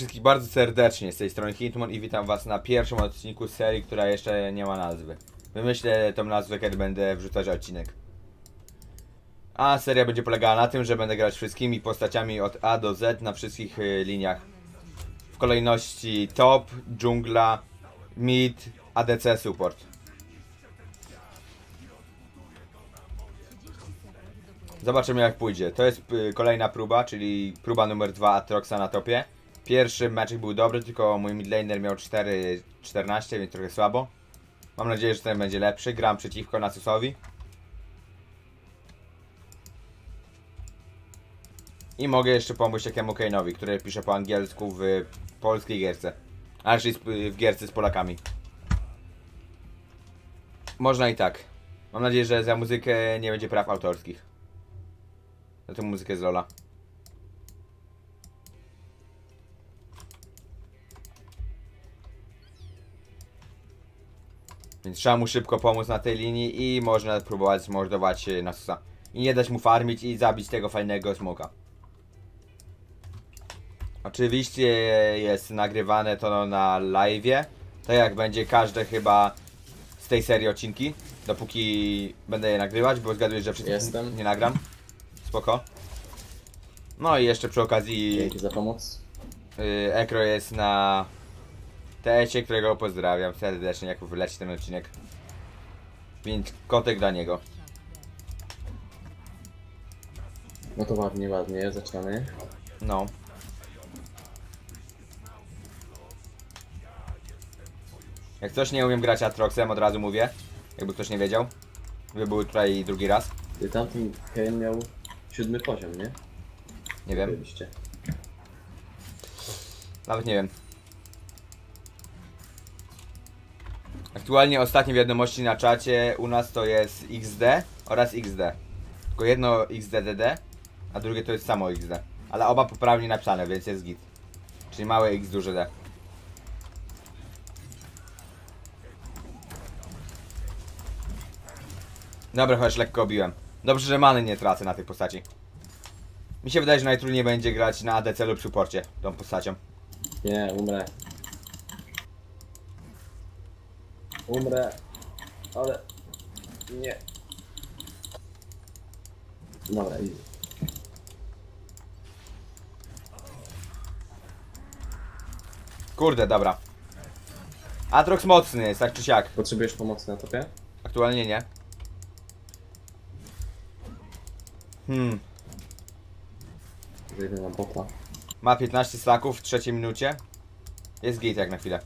Wszystkich bardzo serdecznie z tej strony Hitmon i witam was na pierwszym odcinku serii, która jeszcze nie ma nazwy. Wymyślę tą nazwę, kiedy będę wrzucać odcinek. A seria będzie polegała na tym, że będę grać wszystkimi postaciami od A do Z na wszystkich y, liniach. W kolejności top, dżungla, mid, ADC support. Zobaczymy jak pójdzie. To jest y, kolejna próba, czyli próba numer 2 Atroxa na topie. Pierwszy meczek był dobry, tylko mój midlaner miał 4-14, więc trochę słabo. Mam nadzieję, że ten będzie lepszy. Gram przeciwko Nasusowi. I mogę jeszcze pomóc takiemu Kane'owi, który pisze po angielsku w polskiej gierce. Czyli sp- w gierce z Polakami. Można i tak. Mam nadzieję, że za muzykę nie będzie praw autorskich. Za tę muzykę z Lola. Więc trzeba mu szybko pomóc na tej linii i można próbować zmordować e, Nasusa. I nie dać mu farmić i zabić tego fajnego smoka. Oczywiście jest nagrywane to na live'ie. Tak jak będzie każde chyba z tej serii odcinki. Dopóki będę je nagrywać, bo zgaduję, że wszystkich Jestem. nie nagram. Spoko. No i jeszcze przy okazji Dzięki za pomoc. y, Ekro jest na TS-ie, którego pozdrawiam serdecznie, jak wyleci ten odcinek. Więc kotek dla niego. No to ładnie, ładnie, zaczynamy. No. Jak coś nie umiem grać Atroxem, od razu mówię. Jakby ktoś nie wiedział. By był tutaj drugi raz. Ty tamten Kane miał siódmy poziom, nie? Nie wiem. Nawet nie wiem. Aktualnie ostatnie wiadomości na czacie u nas to jest XD oraz XD. Tylko jedno XDDD, a drugie to jest samo XD. Ale oba poprawnie napisane, więc jest git. Czyli małe X, duże D. Dobra, chociaż lekko obiłem. Dobrze, że many nie tracę na tej postaci. Mi się wydaje, że najtrudniej będzie grać na ADC lub supporcie tą postacią. Nie, umrę. Umrę. Ale... Nie. Dobra, easy. Kurde, dobra. Atrox mocny jest, tak czy siak. Potrzebujesz pomocy na topie? Aktualnie nie. Hmm. Zejdę na bota. Ma 15 staków w trzeciej minucie. Jest gate jak na chwilę.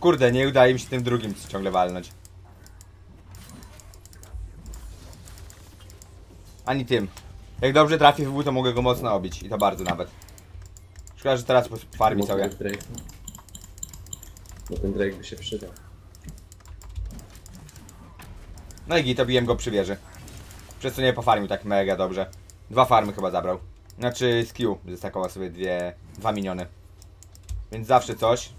Kurde, nie udaje mi się tym drugim ciągle walnąć. Ani tym. Jak dobrze trafię w W, to mogę go mocno obić. I to bardzo nawet. Szkoda, że teraz farmi sobie. Bo ten Drake by się przydał. No i git, obiłem go przy wieży. Przez co nie pofarmił tak mega dobrze. Dwa farmy chyba zabrał. Znaczy z Q zestakował sobie dwie, dwa miniony. Więc zawsze coś.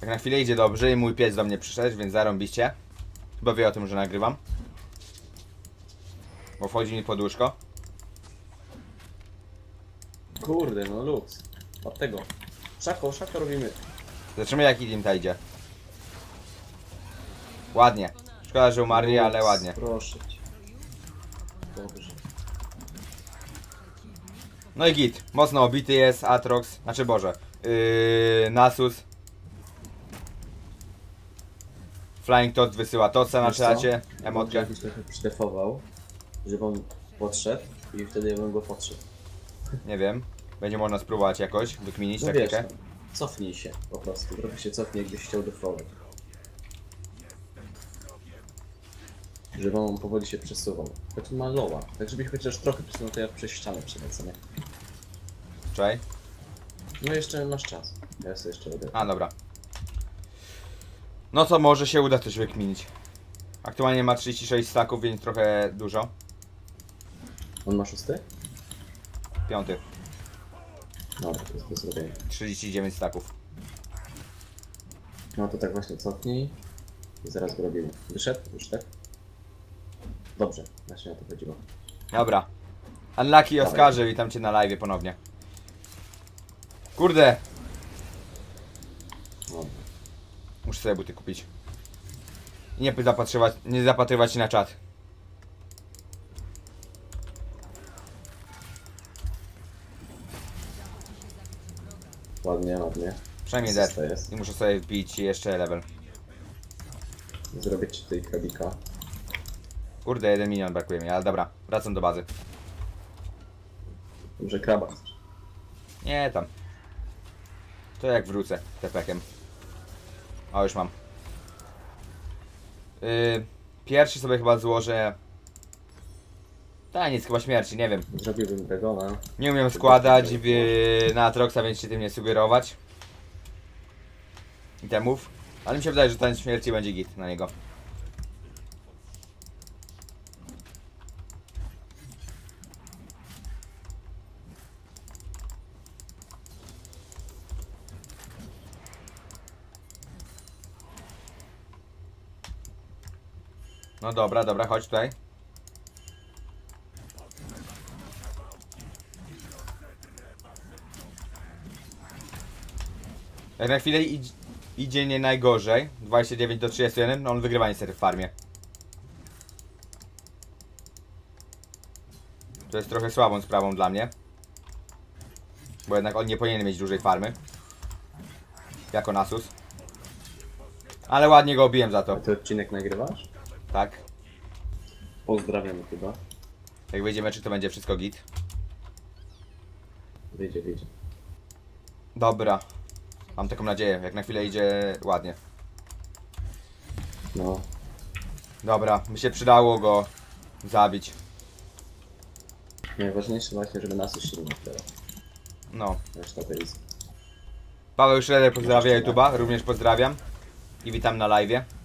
Tak na chwilę idzie dobrze i mój pies do mnie przyszedł, więc zarąbiście. Chyba wie o tym, że nagrywam. Bo wchodzi mi pod łóżko. Kurde, no luz. Od tego. Szako, szako robimy. Zobaczymy jaki team ta idzie. Ładnie. Szkoda, że umarli, ale ładnie. Proszę cię. Dobrze. No i git. Mocno obity jest Atrox. Znaczy Boże. Yy, Nasus. Flying Tot wysyła Toca na Wiesz czacie. Emotkę. jakiś trochę przydefował, żeby on podszedł i wtedy ja bym go podszedł. Nie wiem. Będzie można spróbować jakoś wykminić No wiesz, taktykę. no, cofnij się po prostu, trochę się cofnij jakbyś chciał defować. Żeby on powoli się przesuwał. Choć ma lowa, tak żebyś chociaż trochę przesunął, to ja przez ścianę przelecę, nie? Czekaj. No jeszcze masz czas. Ja sobie jeszcze robię. A, dobra. No to może się uda coś wykminić. Aktualnie ma 36 staków, więc trochę dużo. On ma szósty? Piąty. Dobra, to jest do zrobienia. 39 staków. No to tak właśnie cofnij. Zaraz go robimy. Wyszedł? Już tak? Dobrze, właśnie o to chodziło. Dobra. Unlucky Oskarze, witam cię na live ponownie. Kurde, Dobra. muszę sobie buty kupić. I nie zapatrywać, nie zapatrywać się na czat. Ładnie, ładnie. Przynajmniej Co dead. jest? I muszę sobie wbić jeszcze level. Zrobię ci tutaj krabika. Kurde, jeden minion brakuje mi, ale dobra, wracam do bazy. Może kraba chcesz? Nie tam. To jak wrócę tepekiem. O, już mam. Yy, pierwszy sobie chyba złożę... Taniec chyba śmierci, nie wiem. Zrobiłbym dragona. Nie umiem składać w, na Atroxa, więc się tym nie sugerować. Itemów. Ale mi się wydaje, że taniec śmierci będzie git na niego. No dobra, dobra, chodź tutaj. Jak na chwilę idź, idzie nie najgorzej. 29 do 31, no on wygrywa niestety w farmie. To jest trochę słabą sprawą dla mnie. Bo jednak on nie powinien mieć dużej farmy. Jako Nasus. Ale ładnie go obiłem za A to. ty odcinek nagrywasz? Tak. Pozdrawiam chyba. Jak wyjdziemy, czy to będzie wszystko git. Wyjdzie, wyjdzie. Dobra. Mam taką nadzieję. Jak na chwilę idzie ładnie. No. Dobra, mi się przydało go zabić. Najważniejsze właśnie, żeby nas już silny teraz. No. Reszta to jest. Paweł Schroeder pozdrawia YouTube'a, również pozdrawiam. I witam na live.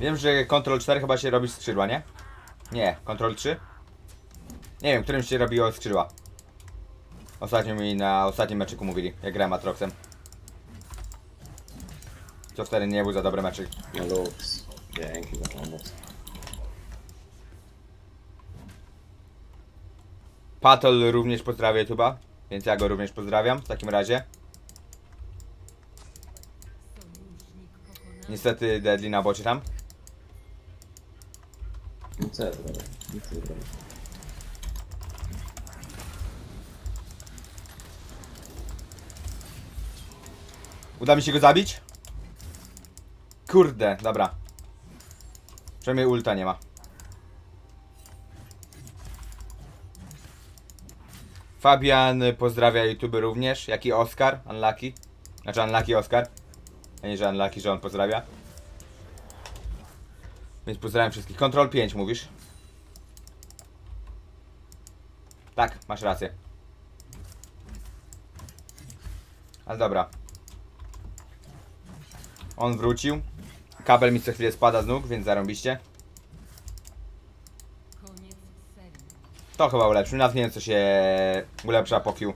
Wiem, że Ctrl 4 chyba się robi skrzydła, nie? Nie, Ctrl 3? Nie wiem, którym się robiło skrzydła. Ostatnio mi na ostatnim meczyku mówili, jak grałem Atroxem. Co wtedy nie był za dobry meczyk. Dzięki za pomoc. Patol również pozdrawia YouTube'a, więc ja go również pozdrawiam w takim razie. Niestety Deadly na bocie tam. Co ja zrobię? Nic nie zrobię. Uda mi się go zabić? Kurde, dobra. Przynajmniej ulta nie ma. Fabian pozdrawia YouTube również, jak i Oscar, Unlucky. Znaczy Unlucky Oscar. A nie, że Unlucky, że on pozdrawia. Więc pozdrawiam wszystkich. Control 5 mówisz? Tak, masz rację. Ale dobra. On wrócił. Kabel mi co chwilę spada z nóg, więc zarąbiście. To chyba ulepszył. Nawet nie wiem co się ulepsza po Q.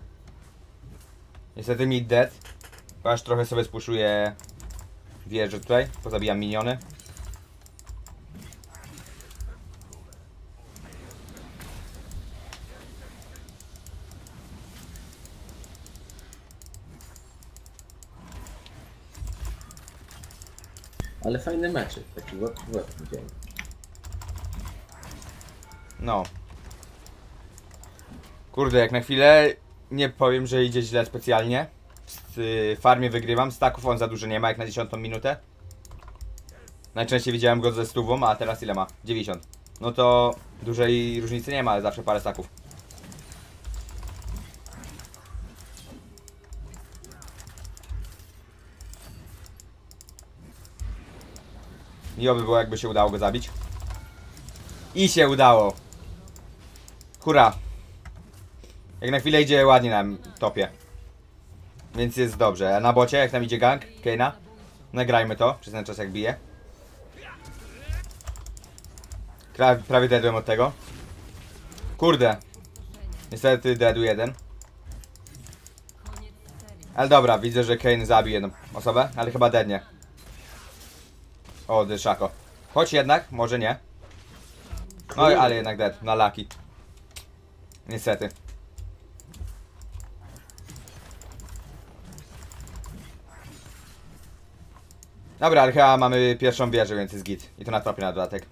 Niestety mid dead. Aż trochę sobie spuszuję wieżę tutaj. Pozabijam miniony. Ale fajny meczek, taki łeb w łeb widziałem. No. Kurde, jak na chwilę nie powiem, że idzie źle specjalnie. W y, farmie wygrywam. Staków on za dużo nie ma, jak na 10 minutę. Najczęściej widziałem go ze stówą, a teraz ile ma? 90. No to dużej różnicy nie ma, ale zawsze parę staków. Miło by było, jakby się udało go zabić. I się udało. Hurra. Jak na chwilę idzie ładnie na topie. Więc jest dobrze. A na bocie, jak nam idzie gang, Keina, nagrajmy to przez ten czas jak bije. Pra, prawie dedłem od tego. Kurde. Niestety deadu jeden. Ale dobra, widzę, że Kane zabił jedną osobę, ale chyba deadnie. O, dyszako. Chodź jednak, może nie. No ale jednak dead, na laki. Niestety. Dobra, ale chyba mamy pierwszą wieżę, więc jest git. I to na topie na dodatek.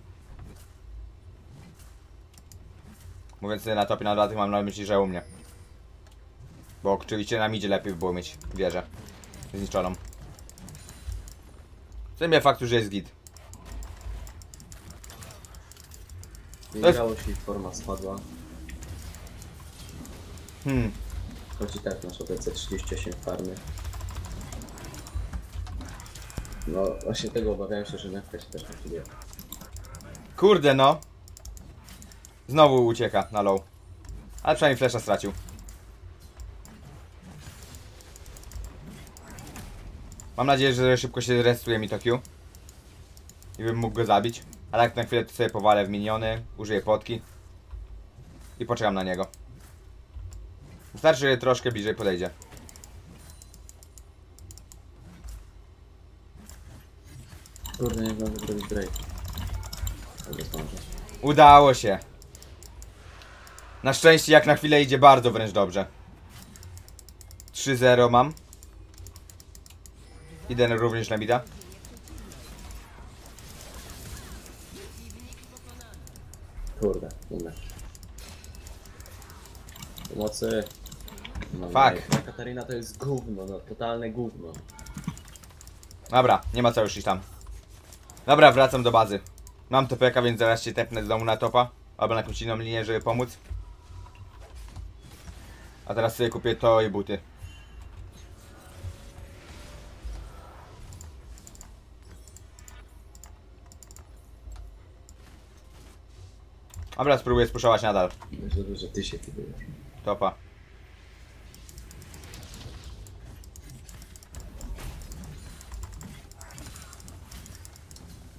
Mówiąc na topie na dodatek mam na myśli, że u mnie. Bo oczywiście na midzie lepiej by było mieć wieżę zniszczoną. Co nie faktu, że jest git. Nie grało się i forma spadła. Hmm. Choć i tak masz OTC 38 farmy. No właśnie tego obawiałem się, że nefka się też aktywuje. Kurde no. Znowu ucieka na low. Ale przynajmniej flesza stracił. Mam nadzieję, że szybko się restuje mi to Q. I bym mógł go zabić. A tak na chwilę to sobie powalę w miniony, użyję potki. I poczekam na niego. Wystarczy, że troszkę bliżej podejdzie. Kurde, nie wiem, zrobić break. Zdążę. Udało się. Na szczęście jak na chwilę idzie bardzo wręcz dobrze. 3-0 mam. Idę również na mida. Kurde, umrę. Pomocy. No, Fuck. Katarina to jest gówno, no totalne gówno. Dobra, nie ma co już iść tam. Dobra, wracam do bazy. Mam TPK, więc zaraz się tepnę z domu na topa. Albo na jakąś inną linię, żeby pomóc. A teraz sobie kupię to i buty. Dobra, spróbuję spuszować nadal. Myślę, że ty się kidujesz. Topa.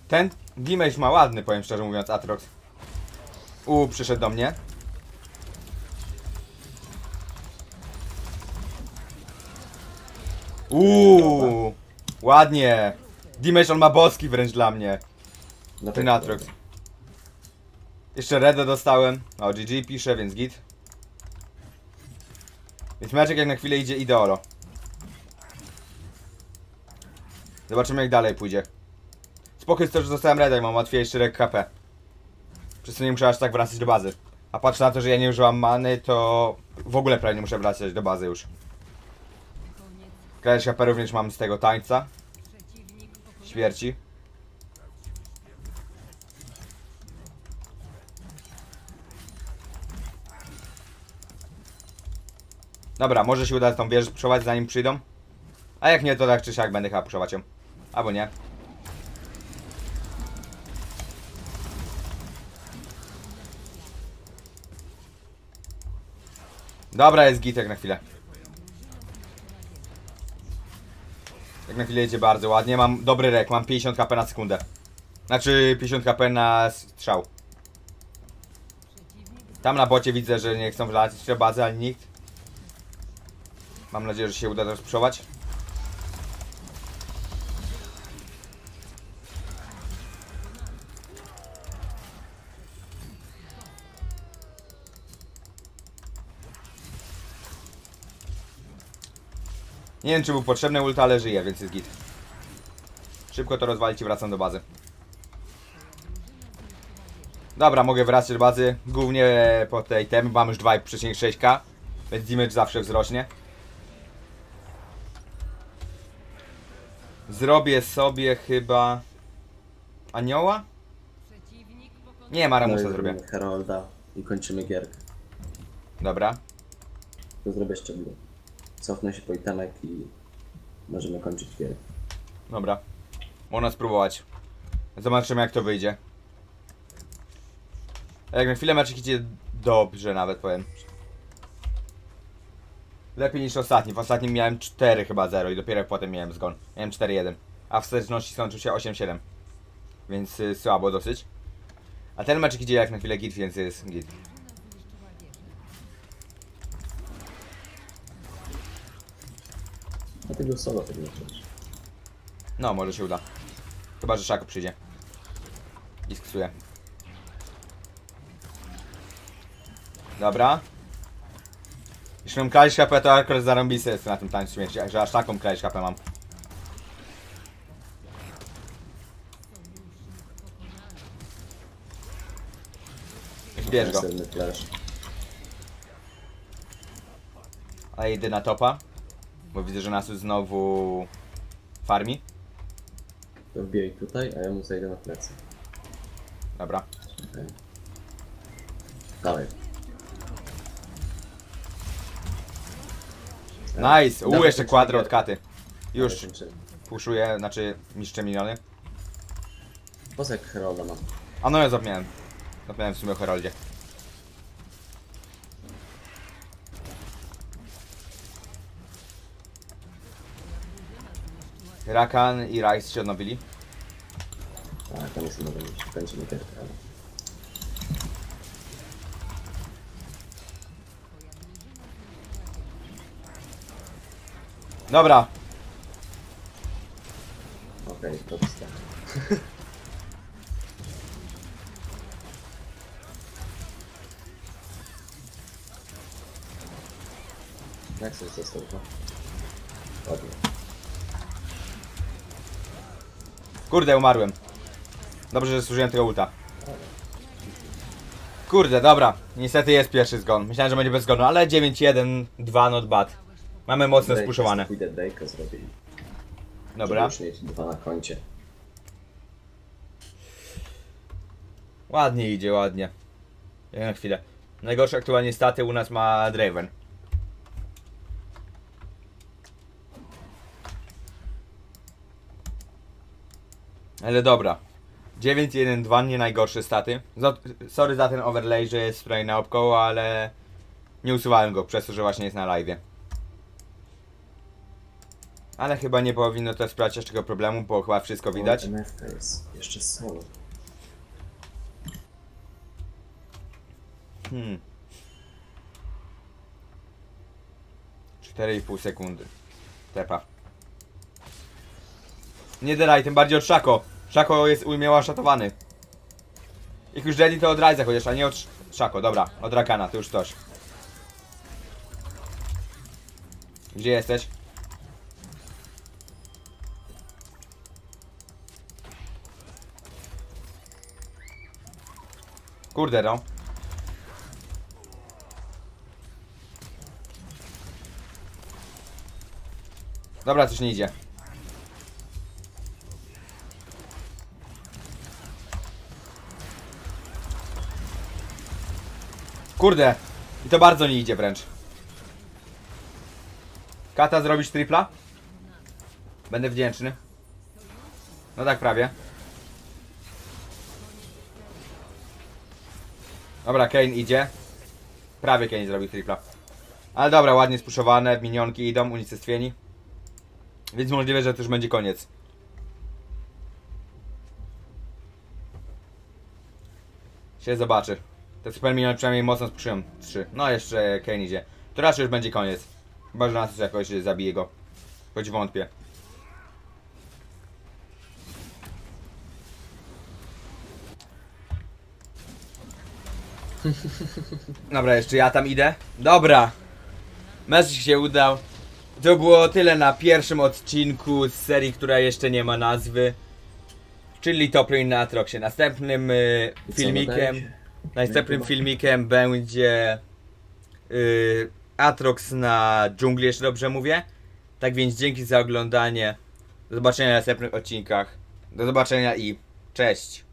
Ten damage ma ładny, powiem szczerze mówiąc, Atrox. U, przyszedł do mnie. Uuu, ładnie. Damage on ma boski wręcz dla mnie. Ten. Atrox. Jeszcze Reda dostałem. O, GG pisze, więc git. Więc meczek jak na chwilę idzie ideolo. Zobaczymy jak dalej pójdzie. Spoko jest to, że dostałem Reda i mam łatwiejszy rek KP. Przez co nie muszę aż tak wracać do bazy. A patrz na to, że ja nie używam many, to w ogóle prawie nie muszę wracać do bazy już. Krajesz KP również mam z tego tańca. Śmierci. Dobra, może się uda tą wieżę puszować zanim przyjdą. A jak nie, to tak czy siak będę chyba puszować ją. Albo nie. Dobra, jest git jak na chwilę. Jak na chwilę idzie bardzo ładnie. Mam dobry rek, mam 50 kp na sekundę. Znaczy 50 kp na strzał. Tam na bocie widzę, że nie chcą wlać jeszcze bazy, ale nikt. Mam nadzieję, że się uda sprzedawać. Nie wiem, czy był potrzebny ult, ale żyje, więc jest git. Szybko to rozwalić i wracam do bazy. Dobra, mogę wracać do bazy. Głównie po tej temy mam już 2,6k, więc damage zawsze wzrośnie. Zrobię sobie chyba... Anioła? Nie, Maramusa No zrobię. Herolda i kończymy gierkę. Dobra. To zrobię szczegóły. Cofnę się po itemek i możemy kończyć gierkę. Dobra. Można spróbować. Zobaczymy jak to wyjdzie. A Jak na chwilę meczek idzie dobrze nawet powiem lepiej niż ostatni. W ostatnim miałem 4 chyba 0 i dopiero potem miałem zgon. Miałem 4-1. A w styczności skończył się 8-7. Więc y, słabo dosyć. A ten meczek idzie jak na chwilę git, więc jest git. A ty solo tego No, może się uda. Chyba, że Szako przyjdzie. I sksuje. Dobra. Jeśli mam kralisz HP, to akurat zarąbisty jest na tym tańcu śmierci, że aż taką kralisz HP mam. Bierz go. A idę na topa. Bo widzę, że nas znowu farmi. To wbijaj tutaj, a ja mu zejdę na plecy. Dobra. Okej. Dawaj. Nice! U, Dawaj, jeszcze kończymy kwadro od katy. Już kończymy. puszuję, znaczy niszczę miniony. Po co jak Herolda mam? A no ja zapomniałem. Zapomniałem w sumie o Heroldzie. Rakan i Rice się odnowili. Tak, jest nowy mieć. Kończymy gierkę, ale... Dobra, Okej, to jest tak. Jak sobie został to? Ładnie. kurde umarłem. Dobrze, że służyłem tego ulta. Kurde, dobra. Niestety jest pierwszy zgon. Myślałem, że będzie bez zgonu, ale 9-1, 2 not bad. Mamy mocno Drake- spuszowane. Pójdę Drake'a zrobili. Dobra. Żeby już mieć dwa na koncie. Ładnie idzie, ładnie. Na chwilę. Najgorsze aktualnie staty u nas ma Draven. Ale dobra. 9-1-2 nie najgorsze staty. Sorry za ten overlay, że jest spray naokoło, ale nie usuwałem go przez to, że właśnie jest na live. Ale chyba nie powinno to sprawiać jeszcze tego problemu, bo chyba wszystko widać. MFK jest. Jeszcze solo. Hmm. 4,5 sekundy. Tepa. Nie deraj, tym bardziej od Szako. Szako jest umiała szatowany. Jak już Jelly to od Ryza chociaż, a nie od Sz- Szako. Dobra, od Rakana, to już coś. Gdzie jesteś? Kurde no. Dobra, coś nie idzie. Kurde. I to bardzo nie idzie wręcz. Kata zrobić tripla? Będę wdzięczny. No tak prawie. Dobra, Kane idzie. Prawie Kane zrobił tripla. Ale dobra, ładnie spuszowane, minionki idą, unicestwieni. Więc możliwe, że to już będzie koniec. Się zobaczy. Te super miniony przynajmniej mocno spuszują. Trzy. No jeszcze Kane idzie. To raczej już będzie koniec. Chyba, że nas jakoś zabije go. Choć wątpię. Dobra, jeszcze ja tam idę. Dobra. Mecz się udał. To było tyle na pierwszym odcinku z serii, która jeszcze nie ma nazwy. Czyli Top Lane na Atroxie. Następnym y, filmikiem. Następnym filmikiem będzie y, Atrox na dżungli, jeszcze dobrze mówię. Tak więc dzięki za oglądanie. Do zobaczenia w następnych odcinkach. Do zobaczenia i cześć.